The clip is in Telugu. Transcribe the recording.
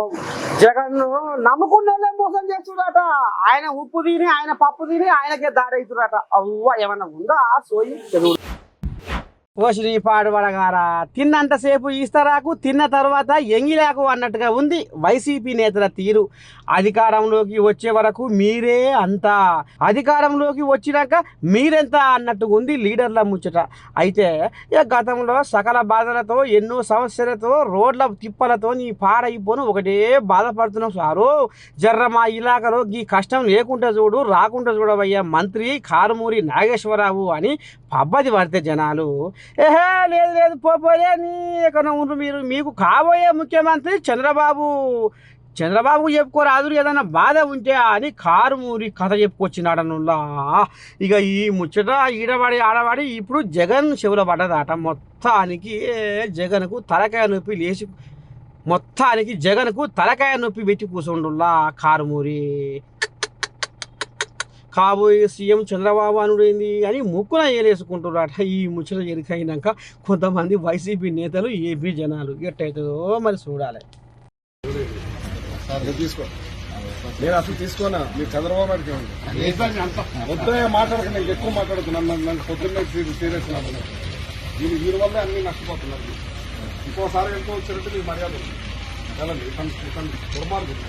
పాపం జగన్ నమ్ముకునే మోసం చేస్తుడట ఆయన ఉప్పు తిని ఆయన పప్పు తిని ఆయనకే దాడవుతుడట అవ్వ ఏమన్నా ఉందా? సోయి తెలుగు ఓసిరి పాడుబడగారా తిన్నంతసేపు ఈస్తరాకు తిన్న తర్వాత ఎంగిలాకు అన్నట్టుగా ఉంది వైసీపీ నేతల తీరు. అధికారంలోకి వచ్చే వరకు మీరే అంతా. అధికారంలోకి వచ్చినాక మీరెంత అన్నట్టుగా ఉంది లీడర్ల ముచ్చట. అయితే ఇక గతంలో సకల బాధలతో ఎన్నో సమస్యలతో రోడ్ల తిప్పలతో నీ పాడైపోను ఒకటే బాధపడుతున్నాం సారు. జర్ర మా ఇలాకలో ఈ కష్టం లేకుండా చూడు రాకుండా చూడవయ్యా మంత్రి కారుమూరి నాగేశ్వరరావు అని పబ్బది పడితే జనాలు. ఏహే లేదు లేదు పోపోయే నీ ఎక్కడ ఉండ్రు మీరు? మీకు కాబోయే ముఖ్యమంత్రి చంద్రబాబు. చంద్రబాబు చెప్పుకోరాదు ఏదైనా బాధ ఉంటే అని కారుమూరి కథ చెప్పుకొచ్చినాడనుల్లా. ఇక ఈ ముచ్చట ఈడబడి ఆడబడి ఇప్పుడు జగన్ చెవుల పడ్డదట. మొత్తానికి జగన్కు తలకాయ నొప్పి లేచి మొత్తానికి జగన్కు తలకాయ నొప్పి పెట్టి కూర్చుండులా కారుమూరి కాబోయే సీఎం చంద్రబాబు అనుడైంది అని ముక్కున ఏలేసుకుంటున్నారట ఈ ముచ్చట ఎరికైనాక కొంతమంది వైసీపీ నేతలు ఏపీ జనాలు. ఎట్టయితుందో మరి చూడాలి. నేను అసలు తీసుకోనా? మీరు చంద్రబాబు నాయుడుకి ఇవ్వండి వద్దే మాట్లాడక నేను ఎక్కువ మాట్లాడుతున్నాను నన్ను పొద్దున్నే సీరియస్ దీని దీని వల్ల అన్ని నష్టపోతున్నారు. ఇంకోసారి ఎంతో వచ్చినట్టు మీకు మర్యాద. వెళ్ళండి ఇతను ఇతను దుర్మార్గుడు.